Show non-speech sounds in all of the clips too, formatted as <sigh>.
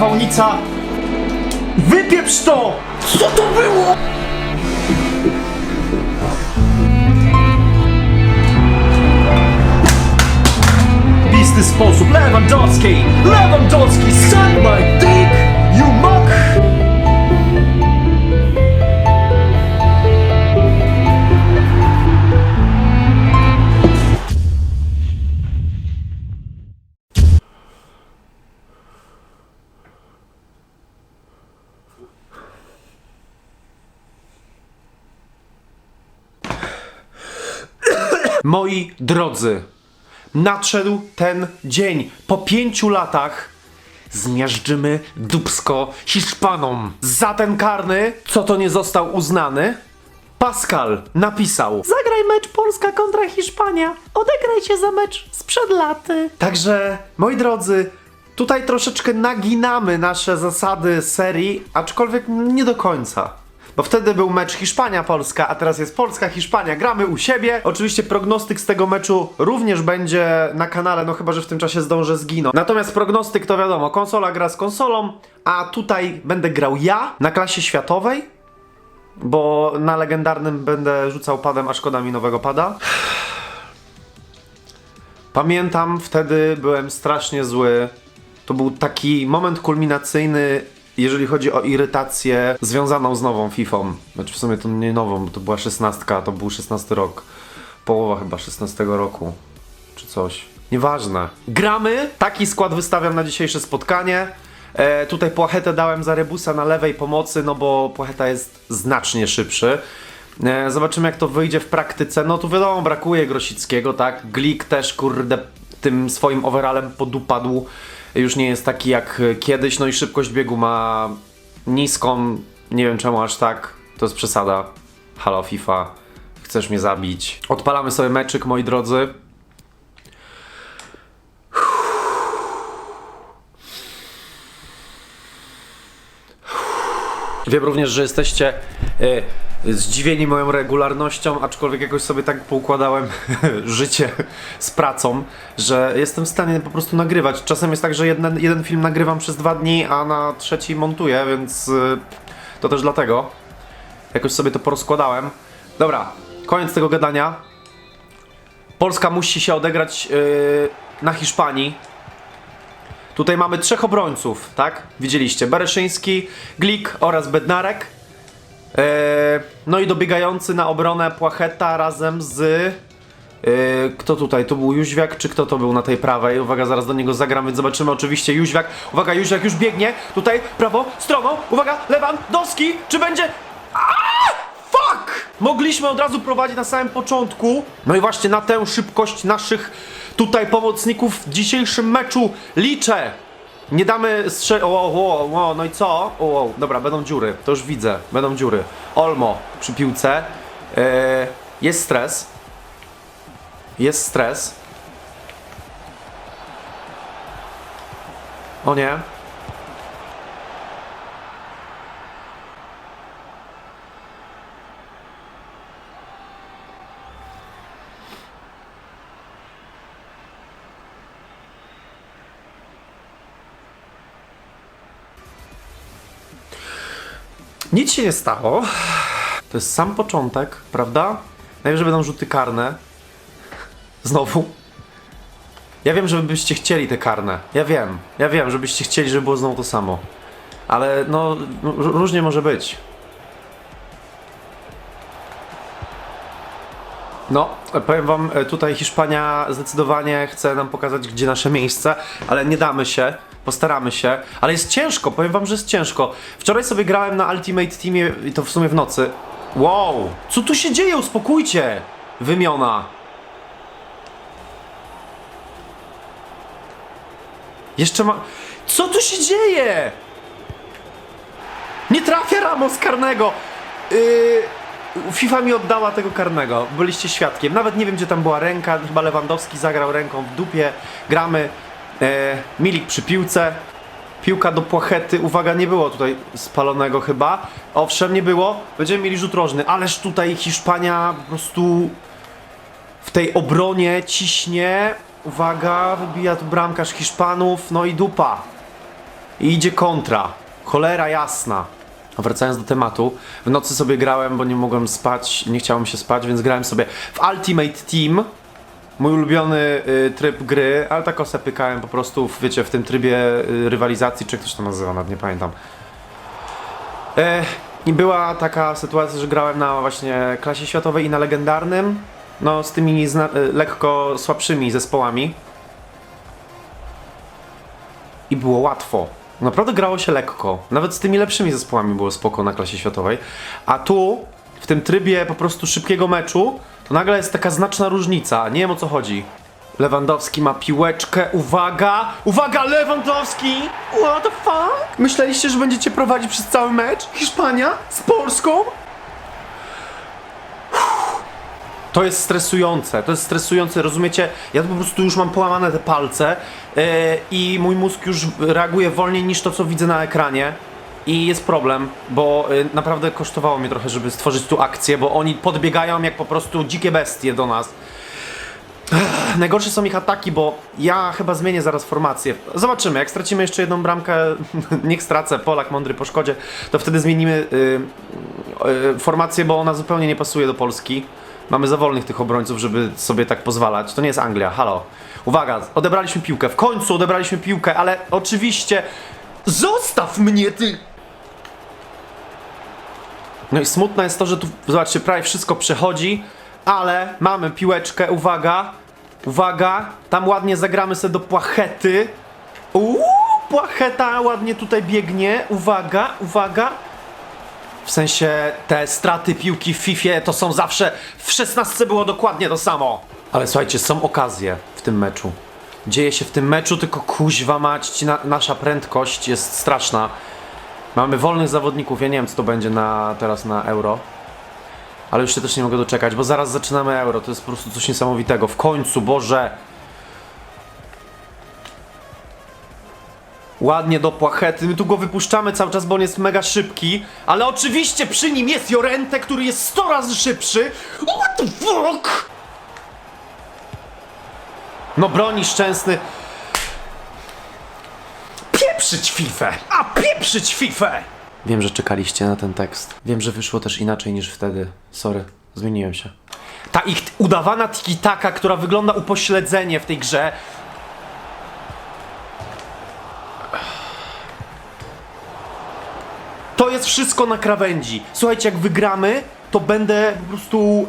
nawałnica! Wypieprz to! Co to było? Bisty sposób, Lewandowski! Lewandowski, suck my dick, Moi drodzy, nadszedł ten dzień. Po pięciu latach zmiażdżymy dubsko Hiszpanom. Za ten karny, co to nie został uznany? Pascal napisał Zagraj mecz Polska kontra Hiszpania. Odegraj się za mecz sprzed laty. Także, moi drodzy, tutaj troszeczkę naginamy nasze zasady serii, aczkolwiek nie do końca. Bo wtedy był mecz Hiszpania-Polska, a teraz jest Polska-Hiszpania. Gramy u siebie. Oczywiście prognostyk z tego meczu również będzie na kanale, no chyba, że w tym czasie zdążę zginąć. Natomiast prognostyk to wiadomo, konsola gra z konsolą, a tutaj będę grał ja na klasie światowej, bo na legendarnym będę rzucał padem, a szkoda mi nowego pada. Pamiętam, wtedy byłem strasznie zły. To był taki moment kulminacyjny, jeżeli chodzi o irytację związaną z nową FIFA. Znaczy w sumie to nie nową, bo to była 16, to był 16 rok. Połowa chyba 16 roku. Czy coś. Nieważne. Gramy. Taki skład wystawiam na dzisiejsze spotkanie. E, tutaj Płachetę dałem za Rebusa na lewej pomocy, no bo Płacheta jest znacznie szybszy. E, zobaczymy jak to wyjdzie w praktyce. No tu wiadomo, brakuje Grosickiego, tak? Glik też, kurde, tym swoim overallem podupadł. Już nie jest taki jak kiedyś, no i szybkość biegu ma niską. Nie wiem czemu aż tak. To jest przesada. Halo FIFA. Chcesz mnie zabić. Odpalamy sobie meczyk, moi drodzy. Wiem również, że jesteście e, zdziwieni moją regularnością, aczkolwiek jakoś sobie tak poukładałem <laughs> życie z pracą, że jestem w stanie po prostu nagrywać. Czasem jest tak, że jeden, film nagrywam przez dwa dni, a na trzeci montuję, więc e, to też dlatego. Jakoś sobie to porozkładałem. Dobra, koniec tego gadania. Polska musi się odegrać e, na Hiszpanii. Tutaj mamy trzech obrońców, tak? Widzieliście, Bereszyński, Glik oraz Bednarek. Eee, no i dobiegający na obronę Płacheta razem z... Eee, kto tutaj? To był Jóźwiak, czy kto to był na tej prawej? Uwaga, zaraz do niego zagram, więc zobaczymy oczywiście Jóźwiak. Uwaga, Jóźwiak już biegnie. Tutaj prawo, stroną. Uwaga, Lewandowski, czy będzie... Fuck! Mogliśmy od razu prowadzić na samym początku. No i właśnie na tę szybkość naszych tutaj pomocników w dzisiejszym meczu liczę. Nie damy strze... O, o, o, o, no i co? O, o, dobra, będą dziury. To już widzę. Będą dziury. Olmo przy piłce. E, jest stres. Jest stres. O nie. Się nie stało. To jest sam początek, prawda? Najwyżej będą rzuty karne. Znowu. Ja wiem, że wy byście chcieli te karne. Ja wiem. Ja wiem, żebyście chcieli, żeby było znowu to samo. Ale no, różnie może być. No, powiem wam, e, tutaj Hiszpania zdecydowanie chce nam pokazać, gdzie nasze miejsce, ale nie damy się, postaramy się, ale jest ciężko, powiem wam, że jest ciężko. Wczoraj sobie grałem na Ultimate Teamie i to w sumie w nocy. Wow, co tu się dzieje? Uspokójcie! Wymiona. Jeszcze ma... Co tu się dzieje? Nie trafia Ramos karnego! Yy... FIFA mi oddała tego karnego, byliście świadkiem. Nawet nie wiem, gdzie tam była ręka. Chyba Lewandowski zagrał ręką w dupie. Gramy. E, Milik przy piłce. Piłka do płachety. Uwaga, nie było tutaj spalonego chyba. Owszem, nie było. Będziemy mieli rzut rożny. Ależ tutaj Hiszpania po prostu w tej obronie ciśnie. Uwaga, wybija tu bramkarz Hiszpanów. No i dupa. i idzie kontra. Cholera jasna. A wracając do tematu, w nocy sobie grałem, bo nie mogłem spać, nie chciałem się spać, więc grałem sobie w Ultimate Team. Mój ulubiony y, tryb gry, ale tak se pykałem po prostu, w, wiecie, w tym trybie y, rywalizacji, czy jak to nazywa, nawet nie pamiętam. E, I była taka sytuacja, że grałem na właśnie klasie światowej i na legendarnym, no z tymi y, lekko słabszymi zespołami. I było łatwo. Naprawdę grało się lekko. Nawet z tymi lepszymi zespołami było spoko na klasie światowej. A tu, w tym trybie po prostu szybkiego meczu, to nagle jest taka znaczna różnica. Nie wiem o co chodzi. Lewandowski ma piłeczkę. Uwaga! Uwaga, Lewandowski! What the fuck? Myśleliście, że będziecie prowadzić przez cały mecz? Hiszpania? Z Polską? To jest stresujące, to jest stresujące, rozumiecie? Ja po prostu już mam połamane te palce yy, i mój mózg już reaguje wolniej niż to, co widzę na ekranie. I jest problem, bo yy, naprawdę kosztowało mnie trochę, żeby stworzyć tu akcję, bo oni podbiegają jak po prostu dzikie bestie do nas. Ech, Najgorsze są ich ataki, bo ja chyba zmienię zaraz formację. Zobaczymy, jak stracimy jeszcze jedną bramkę, <laughs> niech stracę, Polak mądry po szkodzie, to wtedy zmienimy yy, yy, formację, bo ona zupełnie nie pasuje do Polski. Mamy za wolnych tych obrońców, żeby sobie tak pozwalać. To nie jest Anglia, halo. Uwaga, odebraliśmy piłkę. W końcu odebraliśmy piłkę, ale oczywiście... Zostaw mnie, ty! No i smutne jest to, że tu, zobaczcie, prawie wszystko przechodzi, ale mamy piłeczkę, uwaga, uwaga, tam ładnie zagramy sobie do płachety. Uuu, płacheta ładnie tutaj biegnie, uwaga, uwaga. W sensie te straty piłki w FIFA to są zawsze. W 16 było dokładnie to samo. Ale słuchajcie, są okazje w tym meczu. Dzieje się w tym meczu, tylko kuźwa mać, nasza prędkość jest straszna. Mamy wolnych zawodników, ja nie wiem co to będzie na, teraz na euro. Ale już się też nie mogę doczekać, bo zaraz zaczynamy euro. To jest po prostu coś niesamowitego. W końcu, Boże. Ładnie do płachety. My tu go wypuszczamy cały czas, bo on jest mega szybki. Ale oczywiście przy nim jest Jorente, który jest 100 razy szybszy. What the fuck? No broni szczęsny. Pieprzyć fifę! A pieprzyć fifę! Wiem, że czekaliście na ten tekst. Wiem, że wyszło też inaczej niż wtedy. Sorry, zmieniłem się. Ta ich udawana tiki-taka, która wygląda upośledzenie w tej grze, To jest wszystko na krawędzi. Słuchajcie, jak wygramy, to będę po prostu.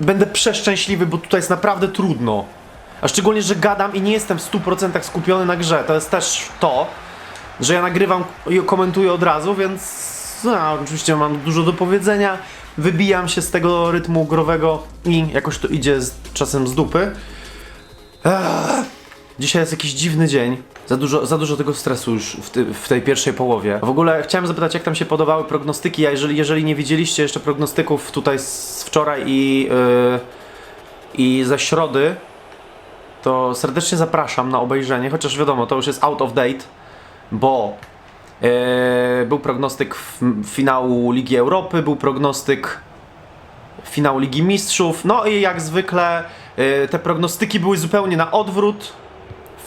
Będę przeszczęśliwy, bo tutaj jest naprawdę trudno. A szczególnie, że gadam i nie jestem w 100% skupiony na grze. To jest też to, że ja nagrywam i komentuję od razu, więc. No, oczywiście mam dużo do powiedzenia. Wybijam się z tego rytmu growego i jakoś to idzie z, czasem z dupy. Dzisiaj jest jakiś dziwny dzień. Za dużo, za dużo tego stresu już w, ty, w tej pierwszej połowie. W ogóle chciałem zapytać, jak tam się podobały prognostyki, a jeżeli, jeżeli nie widzieliście jeszcze prognostyków tutaj z wczoraj i, yy, i ze środy, to serdecznie zapraszam na obejrzenie, chociaż wiadomo, to już jest out of date, bo yy, był prognostyk finału Ligi Europy, był prognostyk finału Ligi Mistrzów, no i jak zwykle yy, te prognostyki były zupełnie na odwrót,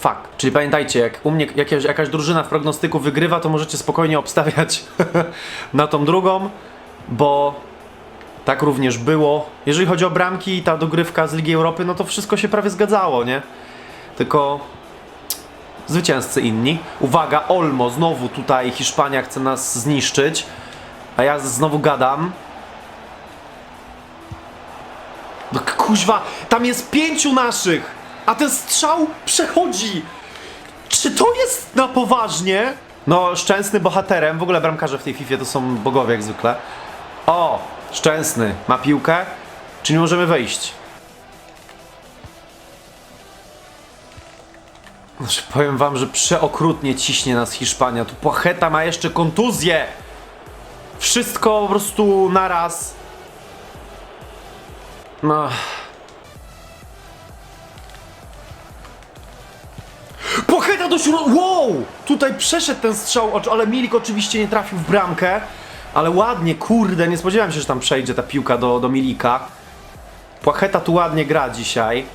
Fuck. Czyli pamiętajcie, jak u mnie jakaś, jakaś drużyna w prognostyku wygrywa, to możecie spokojnie obstawiać <laughs> na tą drugą, bo tak również było. Jeżeli chodzi o bramki i ta dogrywka z Ligi Europy, no to wszystko się prawie zgadzało, nie? Tylko zwycięzcy inni. Uwaga, Olmo, znowu tutaj Hiszpania chce nas zniszczyć, a ja znowu gadam. No kuźwa, tam jest pięciu naszych! A ten strzał przechodzi! Czy to jest na poważnie? No, Szczęsny bohaterem, w ogóle bramkarze w tej FIFA to są bogowie jak zwykle. O, Szczęsny ma piłkę, czy nie możemy wejść? Znaczy, powiem wam, że przeokrutnie ciśnie nas Hiszpania. Tu Płacheta ma jeszcze kontuzję! Wszystko po prostu naraz. No... Pochyta do środka. Wow! Tutaj przeszedł ten strzał, ale Milik oczywiście nie trafił w bramkę. Ale ładnie, kurde, nie spodziewałem się, że tam przejdzie ta piłka do, do Milika. Płacheta tu ładnie gra dzisiaj.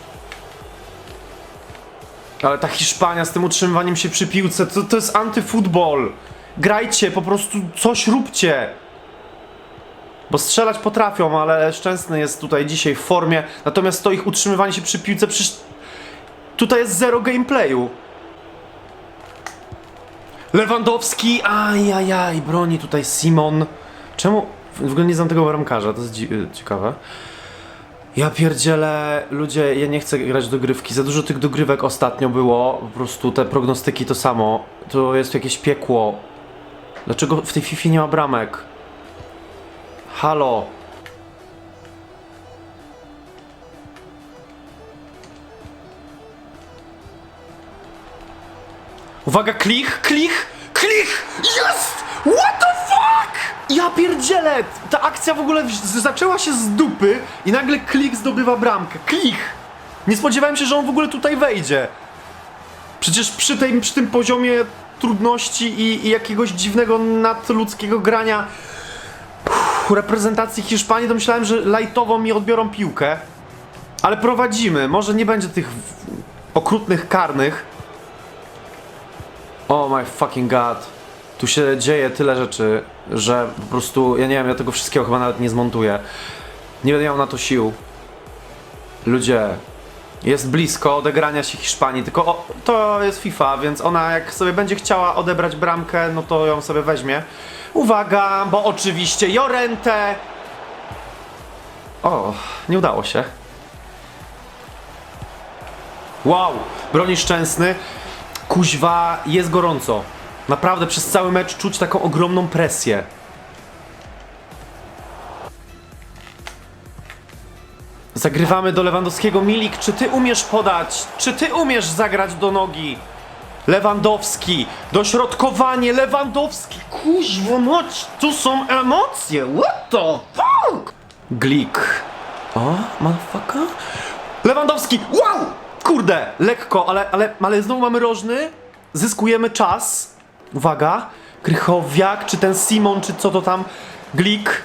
Ale ta Hiszpania z tym utrzymywaniem się przy piłce, to, to jest antyfutbol. Grajcie, po prostu coś róbcie. Bo strzelać potrafią, ale Szczęsny jest tutaj dzisiaj w formie. Natomiast to ich utrzymywanie się przy piłce, przecież tutaj jest zero gameplayu. Lewandowski, ajajaj, broni tutaj Simon. Czemu? W ogóle nie znam tego bramkarza, to jest ciekawe. Ja pierdzielę, ludzie, ja nie chcę grać do grywki. Za dużo tych dogrywek ostatnio było. Po prostu te prognostyki to samo. To jest jakieś piekło. Dlaczego w tej FIFA nie ma bramek? Halo. Uwaga, klich, klich, klich! Jest! What the? Ja pierdzielę! Ta akcja w ogóle zaczęła się z dupy i nagle klik zdobywa bramkę. Klich! Nie spodziewałem się, że on w ogóle tutaj wejdzie. Przecież przy, tej, przy tym poziomie trudności i, i jakiegoś dziwnego nadludzkiego grania uff, reprezentacji Hiszpanii, to myślałem, że lajtowo mi odbiorą piłkę. Ale prowadzimy. Może nie będzie tych okrutnych karnych. Oh my fucking god. Tu się dzieje tyle rzeczy, że po prostu, ja nie wiem, ja tego wszystkiego chyba nawet nie zmontuję. Nie będę miał na to sił. Ludzie, jest blisko odegrania się Hiszpanii, tylko o, to jest FIFA, więc ona jak sobie będzie chciała odebrać bramkę, no to ją sobie weźmie. Uwaga, bo oczywiście Jorente... O, nie udało się. Wow, broni szczęsny. Kuźwa, jest gorąco. Naprawdę przez cały mecz czuć taką ogromną presję. Zagrywamy do Lewandowskiego. Milik, czy ty umiesz podać? Czy ty umiesz zagrać do nogi? Lewandowski, dośrodkowanie, Lewandowski, kuźwo moc, tu są emocje, what the fuck? Glik. O, motherfucker? Lewandowski, wow! Kurde, lekko, ale, ale, ale znowu mamy rożny, zyskujemy czas. Uwaga, Krychowiak, czy ten Simon, czy co to tam, Glik.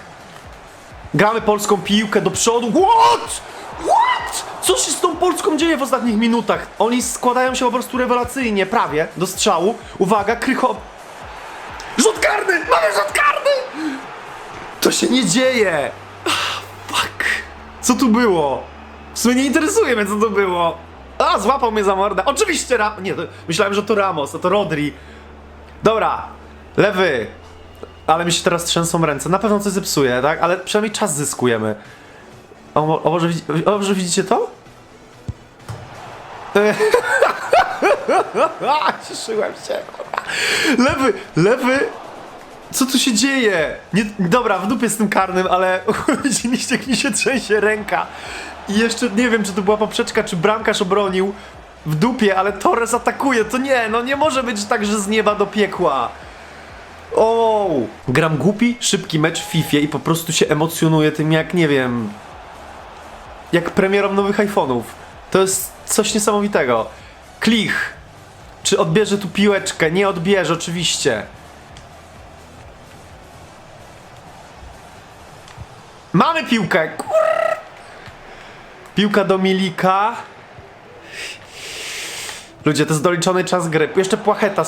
Gramy polską piłkę do przodu. What? What? Co się z tą Polską dzieje w ostatnich minutach? Oni składają się po prostu rewelacyjnie, prawie, do strzału. Uwaga, Krycho... Rzut karny! Mamy rzut karny! To się nie dzieje! Ah, fuck. Co tu było? W sumie nie interesuje mnie, co to było. A, złapał mnie za mordę. Oczywiście Ra... Nie, to... myślałem, że to Ramos, a to Rodri. Dobra, lewy. Ale mi się teraz trzęsą ręce. Na pewno coś zepsuje, tak? Ale przynajmniej czas zyskujemy. O, o, może, o może widzicie to? <laughs> Cieszyłem się. Lewy, lewy. Co tu się dzieje? Nie, dobra, w dupie z tym karnym, ale <laughs> widzieliście, jak mi się trzęsie ręka. I jeszcze nie wiem, czy to była poprzeczka, czy bramkarz obronił. W dupie, ale Torres atakuje. To nie, no nie może być tak, że z nieba do piekła. O! Gram głupi, szybki mecz w FIFA i po prostu się emocjonuję tym jak, nie wiem... Jak premierą nowych iPhone'ów. To jest coś niesamowitego. Klich. Czy odbierze tu piłeczkę? Nie odbierze, oczywiście. Mamy piłkę! Kur... Piłka do Milika. Ludzie, to jest doliczony czas gry. Jeszcze płacheta.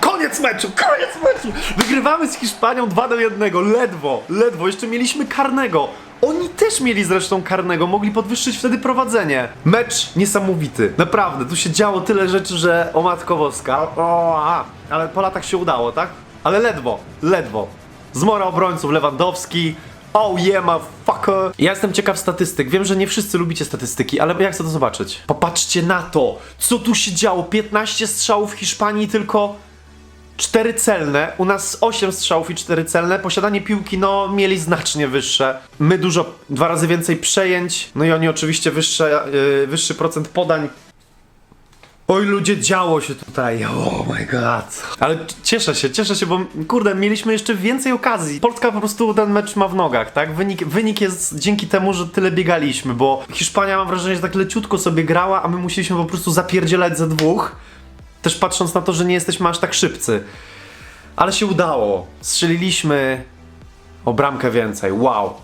Koniec meczu! Koniec meczu! Wygrywamy z Hiszpanią 2 do 1. Ledwo, ledwo. Jeszcze mieliśmy karnego. Oni też mieli zresztą karnego. Mogli podwyższyć wtedy prowadzenie. Mecz niesamowity. Naprawdę. Tu się działo tyle rzeczy, że o matko woska. O, a. Ale po latach się udało, tak? Ale ledwo, ledwo. Zmora obrońców Lewandowski. Oh yeah, motherfucker. Ja jestem ciekaw statystyk. Wiem, że nie wszyscy lubicie statystyki, ale ja chcę to zobaczyć. Popatrzcie na to, co tu się działo. 15 strzałów w Hiszpanii, tylko 4 celne. U nas 8 strzałów i 4 celne. Posiadanie piłki, no, mieli znacznie wyższe. My dużo, dwa razy więcej przejęć. No i oni oczywiście wyższe, yy, wyższy procent podań. Oj ludzie, działo się tutaj. Oh my god. Ale cieszę się, cieszę się, bo kurde, mieliśmy jeszcze więcej okazji. Polska po prostu ten mecz ma w nogach, tak? Wynik, wynik jest dzięki temu, że tyle biegaliśmy, bo Hiszpania mam wrażenie, że tak leciutko sobie grała, a my musieliśmy po prostu zapierdzielać ze dwóch. Też patrząc na to, że nie jesteśmy aż tak szybcy. Ale się udało. Strzeliliśmy o bramkę więcej. Wow.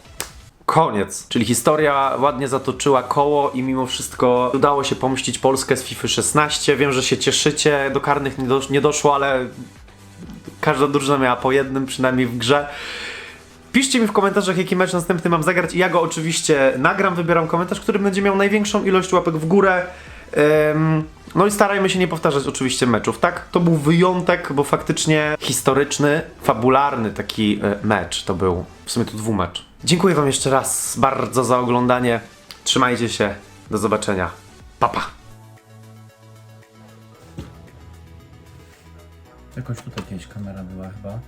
Koniec. Czyli historia ładnie zatoczyła koło i mimo wszystko udało się pomścić Polskę z FIFA 16. Wiem, że się cieszycie, do karnych nie, dosz- nie doszło, ale każda drużyna miała po jednym przynajmniej w grze. Piszcie mi w komentarzach, jaki mecz następny mam zagrać i ja go oczywiście nagram, wybieram komentarz, który będzie miał największą ilość łapek w górę. No i starajmy się nie powtarzać oczywiście meczów, tak? To był wyjątek, bo faktycznie historyczny, fabularny taki e, mecz to był. W sumie to dwumecz. Dziękuję wam jeszcze raz bardzo za oglądanie. Trzymajcie się. Do zobaczenia. Papa. Pa. Jakoś tutaj kiedyś kamera była chyba.